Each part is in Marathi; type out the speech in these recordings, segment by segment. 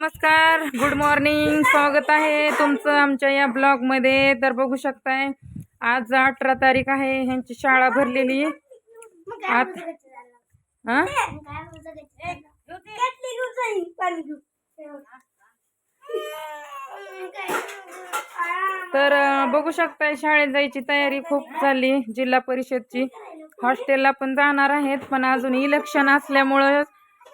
नमस्कार गुड मॉर्निंग स्वागत आहे तुमचं आमच्या या ब्लॉगमध्ये तर बघू शकताय आज अठरा तारीख आहे ह्यांची शाळा भरलेली. आत हां? तर बघू शकताय शाळेत जायची तयारी खूप झाली. जिल्हा परिषदची हॉस्टेलला पण जाणार आहेत पण अजून इलेक्शन असल्यामुळं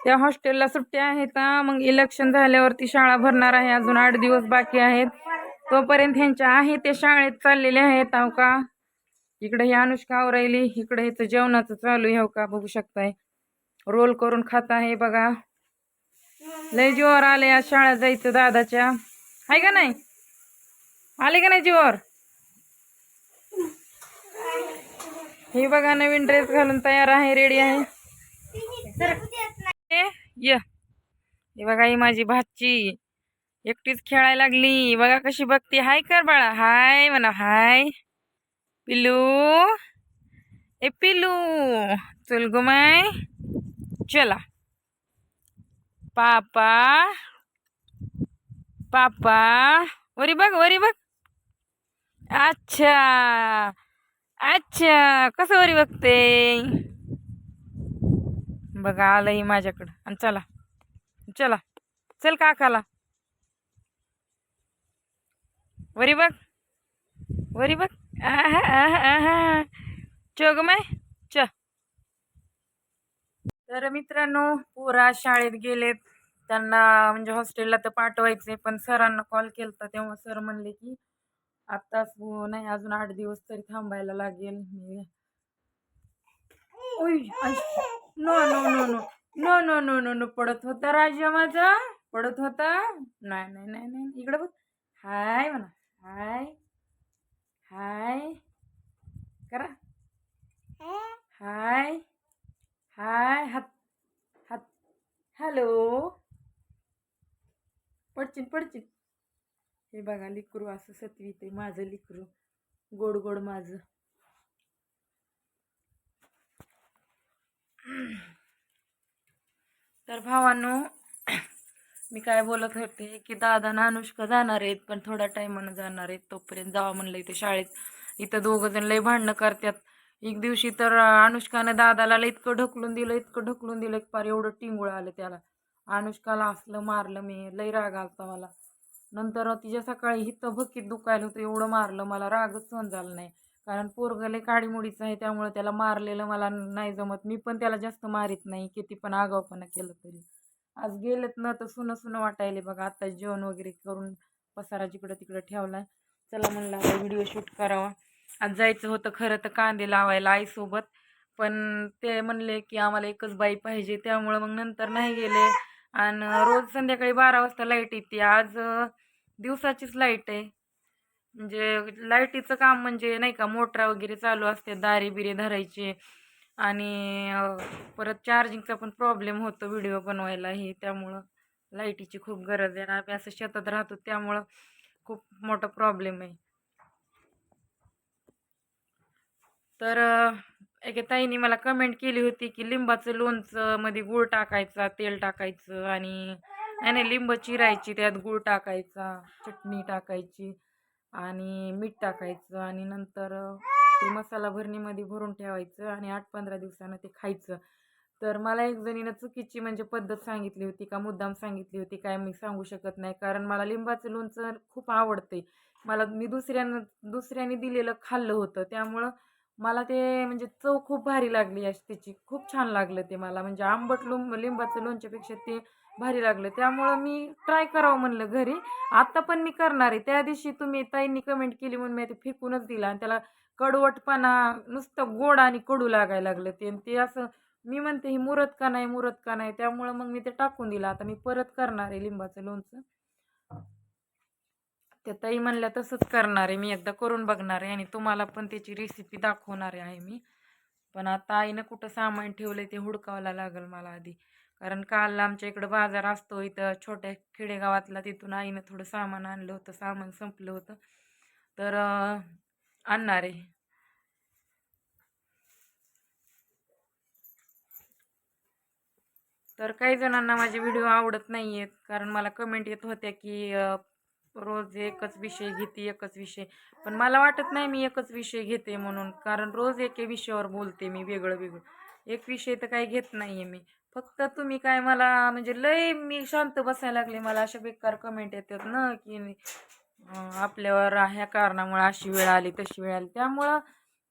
त्या हॉस्टेलला सुट्ट्या आहेत. का मग इलेक्शन झाल्यावरती शाळा भरणार आहे. अजून आठ दिवस बाकी आहेत. तोपर्यंत ह्यांच्या आहे ते शाळेत चाललेले आहेत. अहो का? इकडे ही अनुष्का आवरायली. इकडे हिचं जेवणाचं चालू आहे. का? बघू शकताय. रोल करून खात आहे बघा. लय जीवावर आले आज शाळा जायचं दादाच्या. आहे का नाही? आले का नाही जीवावर हे बघा नवीन ड्रेस घालून तयार आहे. रेडी आहे. य. हे बघा ही माझी भाची. एकटीच खेळायला लागली. बघा कशी बघते. हाय कर बाळा. हाय म्हणा. हाय. पिलू ए पिलू चल गुमाय चला. पापा. पापा. वरी बघ वरी बघ. अच्छा. अच्छा. कसं वरी बघते? बघा आलंही माझ्याकडं. आणि चला. चला. चल काकाला. वरी बघ. वरी बघ. चोग माय. च. तर मित्रांनो पोरा शाळेत गेलेत. त्यांना म्हणजे हॉस्टेलला तर पाठवायचे पण सरांना कॉल केलता तेव्हा सर म्हणले की आत्ताच हो- नाही अजून आठ दिवस तरी थांबायला लागेल. मी no no no no no no no no no पडत होता राजा माझा. पडत होता. नाही नाही नाही नाही. इकडं बघ. हाय म्हणा. हाय. हाय. करा. हाय. हाय. हात हात. हॅलो. पडचिन पडचिन. हे बघा लिकरू असं सतवी ते माझं लिकरू. गोड गोड माझं. तर भावांनो मी काय बोलत होते की दादा ना अनुष्का जाणार आहेत पण थोड्या टायमानं जाणार आहेत तोपर्यंत जावा म्हणलं इथे शाळेत. इथं दोघं जण लय भांडणं करतात. एक दिवशी तर अनुष्कानं दादाला इतकं ढकलून दिलं इतकं ढकलून दिलं एक पार एवढं टिंगुळ आलं त्याला. अनुष्काला असलं मारलं मी लय राग आलता मला. नंतर तिच्या सकाळी हिथं भक्कीत दुखायला होतं एवढं मारलं मला रागच सहन झाला नाही. कारण पोरगले काडीमुडीचं आहे त्यामुळे त्याला मारलेलं मला नाही जमत. मी पण त्याला जास्त मारित नाही किती पण आगावपणा केलं तरी. आज गेलेत ना तर सुनं सुनं वाटायले बघा. आता जेवण वगैरे करून पसारा जिकडं तिकडं ठेवला चला म्हणलं आता व्हिडिओ शूट करावा. आज जायचं होतं खरं तर कांदे लावायला आईसोबत. पण ते म्हणले की आम्हाला एकच बाई पाहिजे त्यामुळं मग नंतर नाही गेले. आणि रोज संध्याकाळी बारा वाजता लाइट येते. आज दिवसाचीच लाइट आहे. म्हणजे लाईटीचं काम म्हणजे नाही का मोटरा वगैरे चालू असते दारे बिरे धरायचे. आणि परत चार्जिंगचा पण प्रॉब्लेम होतो व्हिडिओ बनवायला हे त्यामुळं लाईटीची खूप गरज आहे. ना आम्ही असं शेतात राहतो त्यामुळं खूप मोठा प्रॉब्लेम आहे. तर एका ताईने मला कमेंट केली होती की लिंबाचं लोणचं मध्ये गूळ टाकायचा तेल टाकायचं आणि नाही नाही लिंब चिरायची त्यात गूळ टाकायचा चटणी टाकायची. आणि मीठ टाकायचं आणि नंतर ते मसाला भरणीमध्ये भरून ठेवायचं आणि आठ पंधरा दिवसानं ते खायचं. तर मला एक जणीनं चुकीची म्हणजे पद्धत सांगितली होती का मुद्दाम सांगितली होती काय मी सांगू शकत नाही. कारण मला लिंबाचं लोणचं खूप आवडते मला मी दुसऱ्यानं दुसऱ्याने दिलेलं खाल्लं होतं. त्यामुळं मला ते म्हणजे चव खूप भारी लागली अशी त्याची खूप छान लागलं ते मला. म्हणजे आंबट लिंब लिंबाचं लोणच्यापेक्षा ते भारी लागलं. त्यामुळं मी ट्राय करावं म्हणलं घरी. आत्ता पण मी करणार आहे. त्या दिवशी तुम्ही ताईंनी कमेंट केली म्हणून मी ते फेकूनच दिला आणि त्याला कडवटपणा नुसतं गोड आणि कडू लागायला लागलं ते. आणि ते असं मी म्हणते ही मुरत का नाही मुरत का नाही? त्यामुळं मग मी ते टाकून दिलं. आता मी परत करणार आहे लिंबाचं लोणचं. त्या ताई म्हणल्या तसंच करणार आहे. मी एकदा करून बघणार आहे आणि तुम्हाला पण त्याची रेसिपी दाखवणार आहे मी. पण आता आईनं कुठं सामान ठेवलं ते हुडकावायला लागेल मला आधी. कारण काल आमच्या इकडं बाजार असतो इथं छोट्या खेडेगावातला तिथून आईनं थोडं सामान आणलं होतं सामान संपलं होतं. तर आणणार आहे. तर काही जणांना माझे व्हिडिओ आवडत नाही आहेत कारण मला कमेंट येत होत्या की रोज एकच विषय घेते एकच विषय. पण मला वाटत नाही मी एकच विषय घेते म्हणून कारण रोज एके विषयावर बोलते मी वेगळं वेगळं एक विषय तर काही घेत नाही आहे मी. फक्त तुम्ही काय मला म्हणजे लय मी शांत बसायला लागले. मला अशा बेकार कमेंट येतात ना की आपल्यावर ह्या कारणामुळे अशी वेळ आली तशी वेळ आली. त्यामुळं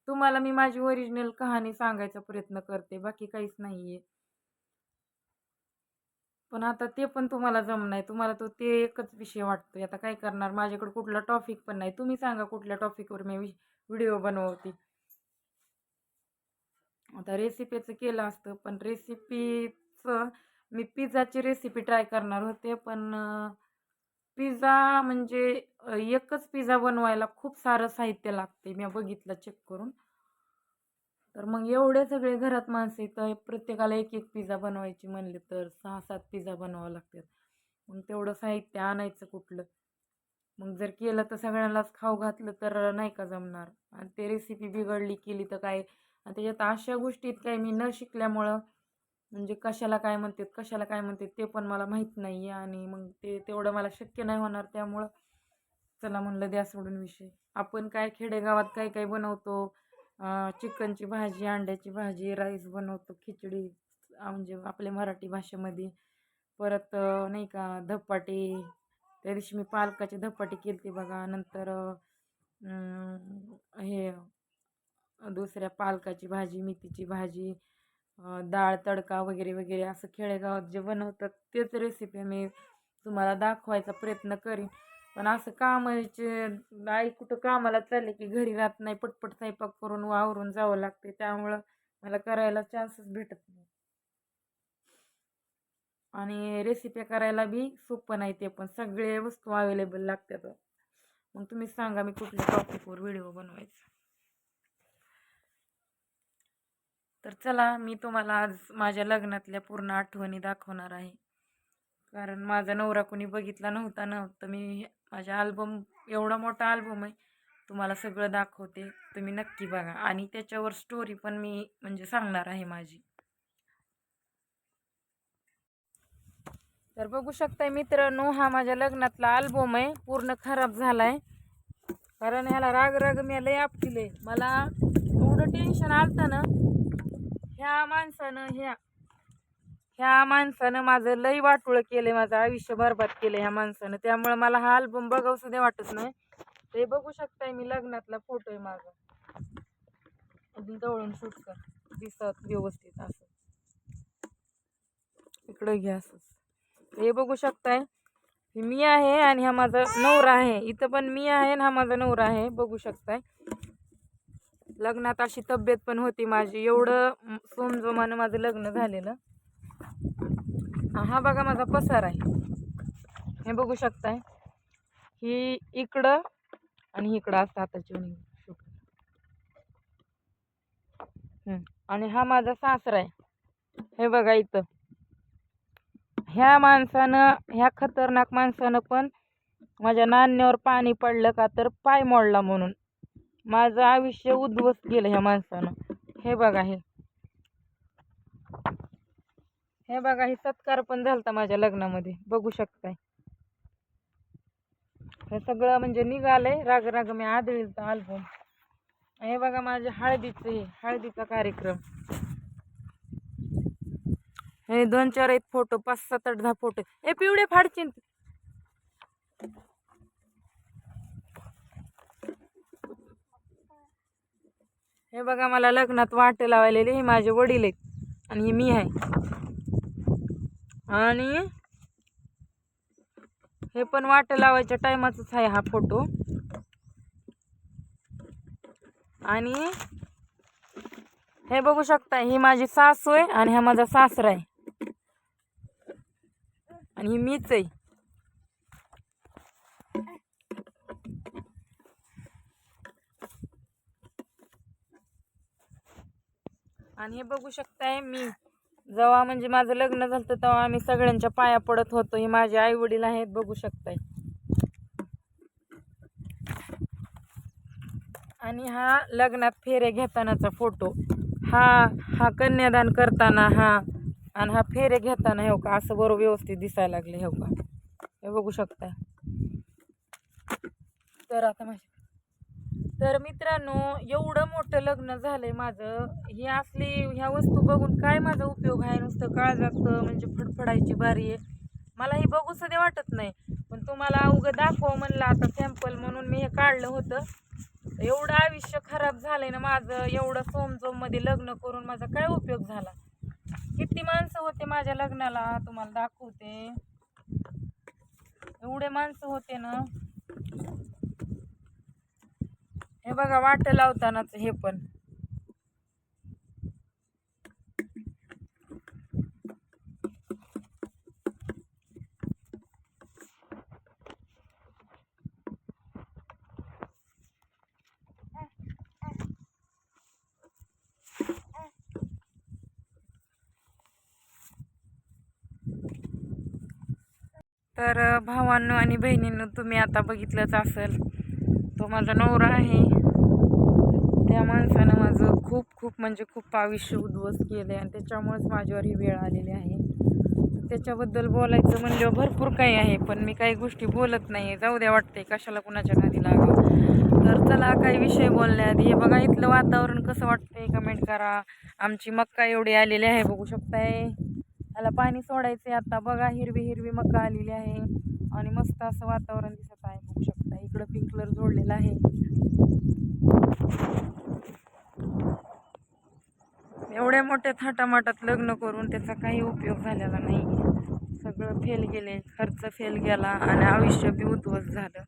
तुम्हाला मी माझी ओरिजिनल कहाणी सांगायचा प्रयत्न करते. बाकी काहीच नाही आहे पण आता ते पण तुम्हाला जम नाही तुम्हाला तो ते एकच विषय वाटतोय. आता काय करणार? माझ्याकडे कुठला टॉपिक पण नाही. तुम्ही सांगा कुठल्या टॉपिकवर मी व्हिडिओ बनवते. आता रेसिपीचं केलं असतं पण रेसिपीचं मी पिझ्झाची रेसिपी ट्राय करणार होते पण पिझ्झा म्हणजे एकच पिझ्झा बनवायला खूप सारं साहित्य लागते. मी बघितलं चेक करून. तर मग एवढे सगळे घरात माणसं तर प्रत्येकाला एक एक पिझ्झा बनवायची म्हणले तर सहा सात पिझ्झा बनवावं लागतात. मग तेवढं साहित्य आणायचं कुठलं. मग जर केलं तर सगळ्यांनाच खाऊ घातलं तर नाही का जमणार? आणि ते रेसिपी बिघडली केली तर काय त्याच्यात अशा गोष्टीत काय मी न शिकल्यामुळं म्हणजे कशाला काय म्हणतात कशाला काय म्हणतात ते पण मला माहीत नाही आहे आणि मग ते तेवढं मला शक्य नाही होणार त्यामुळं चला म्हणलं द्या सोडून विषय. आपण काय खेडेगावात काय काय बनवतो? चिकनची भाजी अंड्याची भाजी राईस बनवतो खिचडी म्हणजे आपल्या मराठी भाषेमध्ये. परत नाही का धपाटे. त्या दिवशी मी पालकाची धपाटे होती बघा. नंतर दुसऱ्या पालकाची भाजी मेथीची भाजी डाळ तडका वगैरे वगैरे असं खेडेगावात जे बनवतात तेच रेसिपी मी तुम्हाला दाखवायचा प्रयत्न करीन. पण असं कामाचे आई कुठं कामाला चालले की घरी राहत नाही पटपट स्वयंपाक करून वावरून जावं लागते. त्यामुळं मला करायला चान्सच भेटत नाही. आणि रेसिपी करायला बी सोपं नाही ते पण. सगळे वस्तू अवेलेबल लागतात. मग तुम्ही सांगा मी कुठल्या टॉपिकवर व्हिडिओ बनवायचा. तर चला मी तुम्हाला आज माझ्या लग्नातल्या पूर्ण आठवणी दाखवणार आहे. कारण माझा नवरा कोणी बघितला नव्हता ना तर मी माझ्या आल्बम एवढा मोठा आल्बम आहे तुम्हाला सगळं दाखवते. तुम्ही नक्की बघा. आणि त्याच्यावर स्टोरी पण मी म्हणजे सांगणार आहे माझी. तर बघू शकताय मित्रांनो हा माझ्या लग्नातला अल्बम आहे. पूर्ण खराब झालाय. कारण ह्याला राग राग मी लय आपटिले मला एवढं टेन्शन आलतं ना ह्या माणसानं ह्या ह्या माणसानं माझं लई वाटोळं केलंय माझं आयुष्य बरबाद केलं ह्या माणसानं. त्यामुळे मला हा अल्बम बघावं सुद्धा वाटत नाही. ते बघू शकताय मी लग्नातला फोटो आहे माझा. अजून जवळून शूट कर. दिसत व्यवस्थित असं. इकडं घ्या असं. हे बघू शकताय. मी आहे आणि हा माझा नवरा आहे. इथं पण मी आहे आणि हा माझा नवरा आहे. बघू शकताय. लग्नात अशी तब्येत पण होती माझी. एवढं सोमजोमानं माझं लग्न झालेलं. हा बघा माझा पसार आहे. हे बघू शकताय. ही इकडं आणि इकडं असतं हाताची शूट. आणि हा माझा सासरा आहे. हे बघा इथं. ह्या माणसानं ह्या खतरनाक माणसानं पण माझ्या नाण्यावर पाणी पडलं का तर पाय मोडला म्हणून. माझं आयुष्य उद्ध्वस्त गेलं ह्या माणसानं. हे बघा हे. हे बघा हे सत्कार पण झालता माझ्या लग्नामध्ये. बघू शकताय. हे सगळं म्हणजे निघालंय. राग राग मी आदळील अल्बम हे बघा माझ्या हळदीचं हे हळदीचा कार्यक्रम. हे दोन चार आहेत फोटो पाच सात आठ दहा फोटो. हे पिवळे फाडचिंत हे बघा मला लग्नात वाट लावायलेले हे माझे वडील आहेत आणि हे मी आहे. आणि हे पण वाट लावायच्या टायमाचाच आहे हा फोटो. आणि हे बघू शकता ही माझी सासू आहे आणि हा माझा सासरा आहे. आणि ही मीच आहे. आणि हे बघू शकताय मी. जेव्हा म्हणजे माझं लग्न झालं तेव्हा आम्ही सगळ्यांच्या पाया पडत होतो. हे माझे आई वडील आहेत बघू शकताय. आणि हा लग्नात फेरे घेतानाचा फोटो. हा हा कन्यादान करताना हा आणि हा फेरे घेताना हे हो का असं बरोबर व्यवस्थित दिसायला लागले हे हो का. हे बघू शकता तर आता माझ्या तर मित्रांनो एवढं मोठं लग्न झालंय माझं. ही असली ह्या वस्तू बघून काय माझा उपयोग आहे? नुसतं काळजात म्हणजे फडफडायची बारी आहे. मला हे बघू सध्या वाटत नाही. पण तुम्हाला अवघं दाखवा म्हणलं आता सॅम्पल म्हणून मी हे काढलं होतं. एवढं आयुष्य खराब झालंय ना माझं एवढं सोमजोममध्ये लग्न करून माझा काय उपयोग झाला? किती माणसं होते माझ्या लग्नाला? तुम्हाला दाखवते. एवढे माणसं होते ना. हे बघा वाट लावतानाच हे पण. तर भावांनो आणि बहिणींनो तुम्ही आता बघितलंच असेल तो माझा नवरा आहे. त्या माणसानं माझं खूप खूप म्हणजे खूप आयुष्य उद्ध्वस्त केलं आहे आणि त्याच्यामुळेच माझ्यावर ही वेळ आलेली आहे. त्याच्याबद्दल बोलायचं म्हणल्यावर भरपूर काही आहे पण मी काही गोष्टी बोलत नाही जाऊ द्या वाटते कशाला कुणाच्या नादी लागावं. तर चला काही विषय बोलण्याआधी हे बघा इथलं वातावरण कसं वाटतंय? कमेंट करा. आमची मक्का एवढी आलेली आहे बघू शकताय. त्याला पाणी सोडायचे आता. बघा हिरवी हिरवी मक्का आलेली आहे. आणि मस्त असं वातावरण दिसत आहे बघू शकता इकडं पिंकलर कलर जोडलेला आहे. एवढ्या मोठ्या थाटामाटात लग्न करून त्याचा काही उपयोग झालेला नाही. सगळं फेल गेले खर्च फेल गेला आणि आयुष्य बी उद्ध्वस्त झालं.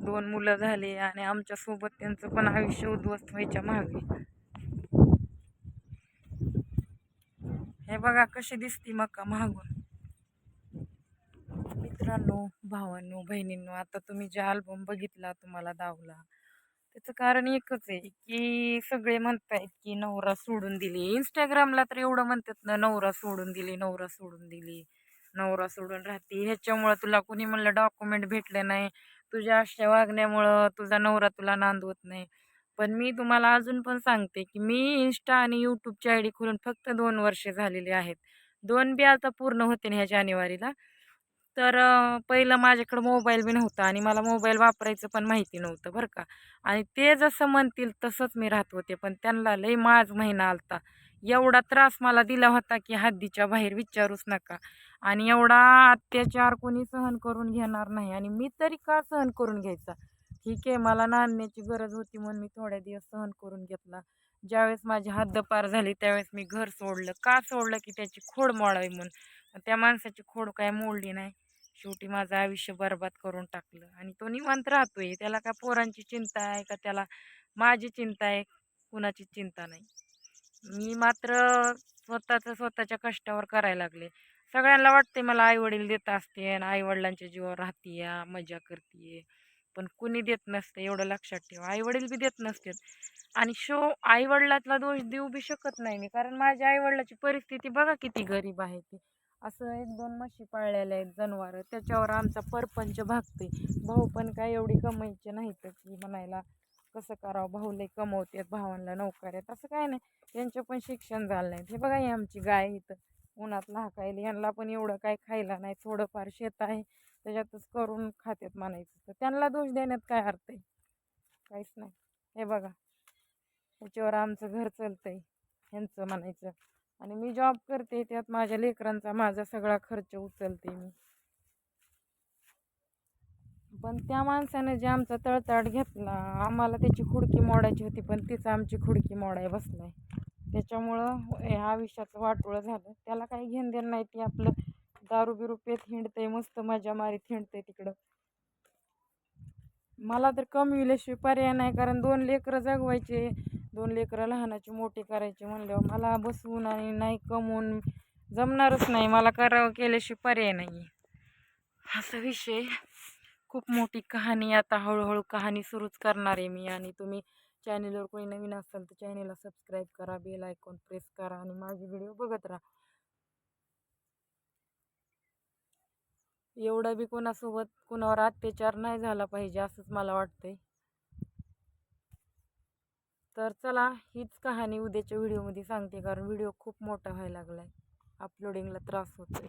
दोन मुलं झाली आणि आमच्यासोबत त्यांचं पण आयुष्य उद्ध्वस्त व्हायच्या मागे. हे बघा कशी दिसती मका मागून. मित्रांनो भावांनो बहिणींनो आता तुम्ही जे अल्बम बघितला तुम्हाला दावला. त्याचं कारण एकच आहे की सगळे म्हणतायत की नवरा सोडून दिली. इंस्टाग्रामला तर एवढं म्हणतात ना नवरा सोडून दिली नवरा सोडून दिली नवरा सोडून राहते. ह्याच्यामुळं तुला कोणी म्हणलं डॉक्युमेंट भेटले नाही. तुझ्या अशा वागण्यामुळं तुझा नवरा तुला नांदवत नाही. पण मी तुम्हाला अजून पण सांगते की मी इन्स्टा आणि यूट्यूबची आय डी खोलून फक्त दोन वर्षे झालेली आहेत. दोन बी आता पूर्ण होते ना ह्या जानेवारीला. तर पहिलं माझ्याकडं मोबाईल बी नव्हता आणि मला मोबाईल वापरायचं पण माहिती नव्हतं बरं का. आणि ते जसं म्हणतील तसंच मी राहत होते पण त्यांना लई माझ महिना आलता. एवढा त्रास मला दिला होता की हद्दीच्या बाहेर विचारूच नका. आणि एवढा अत्याचार कोणी सहन करून घेणार नाही आणि मी तरी का सहन करून घ्यायचा? ठीक आहे मला नांदण्याची गरज होती म्हणून मी थोड्या दिवस सहन करून घेतला. ज्यावेळेस माझी हद्दपार झाली त्यावेळेस मी घर सोडलं. का सोडलं की त्याची खोड मोडावी म्हणून. त्या माणसाची खोड काय मोडली नाही. शेवटी माझं आयुष्य बरबाद करून टाकलं. आणि तो निवांत राहतोय. त्याला काय पोरांची चिंता आहे का? त्याला माझी चिंता आहे कुणाची चिंता नाही. मी मात्र स्वतःचं स्वतःच्या कष्टावर करायला लागले. सगळ्यांना वाटते मला आईवडील देत असते आणि आईवडिलांच्या जीवावर राहते मजा करते पण कुणी देत नसते एवढं लक्षात ठेवा. आईवडील बी देत नसते आणि शो आईवडिलातला दोष देऊ बी शकत नाही मी. कारण माझ्या आईवडिलाची परिस्थिती बघा किती गरीब आहे ती. असं एक दोन म्हशी पाळलेल्या आहेत जनावरं. त्याच्यावर आमचा परपंच भागते भाऊ पण काय एवढी कमाईची नाही तर की म्हणायला कसं करावं? भाऊ लई कमवतात भावांना नोकऱ्यात. असं काय नाही. त्यांचं पण शिक्षण झालं नाही. हे बघा ही आमची गाय इथं. उन्हात लहाकायला यांना पण एवढं काय खायला नाही. थोडंफार शेत आहे. त्याच्यातच करून खात्यात म्हणायचं. तर त्यांना दोष देण्यात काय अर्थ आहे? काहीच नाही. हे बघा. त्याच्यावर आमचं घर चालतं आहे ह्यांचं म्हणायचं. आणि मी जॉब करते त्यात माझ्या लेकरांचा माझा सगळा खर्च उचलते मी. पण त्या माणसानं जे आमचा तळतळ घेतला आम्हाला त्याची खुडकी मोडायची होती पण तिचं आमची खुडकी मोडाय बसलाय. त्याच्यामुळं ह्या आयुष्याचं वाटोळं झालं. त्याला काही घेणं देणं नाही ते आपलं दारू बिरू पेत हिंडतंय मस्त मजा मारीत हिंडतंय तिकडं. मला तर कमविल्याशिवाय पर्याय नाही कारण दोन लेकरं जगवायचे दोन लेकरं लहानाची मोठी करायचे म्हणल्यावर मला बसवून आणि नाही कमवून जमणारच नाही. मला करावं केल्याशिवाय पर्याय नाही असा विषय. खूप मोठी कहाणी आता हळूहळू कहाणी सुरूच करणार आहे मी आणि तुम्ही चॅनेलवर कोणी नवीन असाल तर चॅनेलला सबस्क्राईब करा बेल आयकॉन प्रेस करा आणि माझे व्हिडिओ बघत राहा. एवढं बी कोणासोबत कोणावर अत्याचार नाही झाला पाहिजे असंच मला वाटतंय. तर चला हीच कहाणी उद्याच्या व्हिडिओमध्ये सांगते कारण व्हिडिओ खूप मोठा व्हायला लागला आहे अपलोडिंगला त्रास होतोय.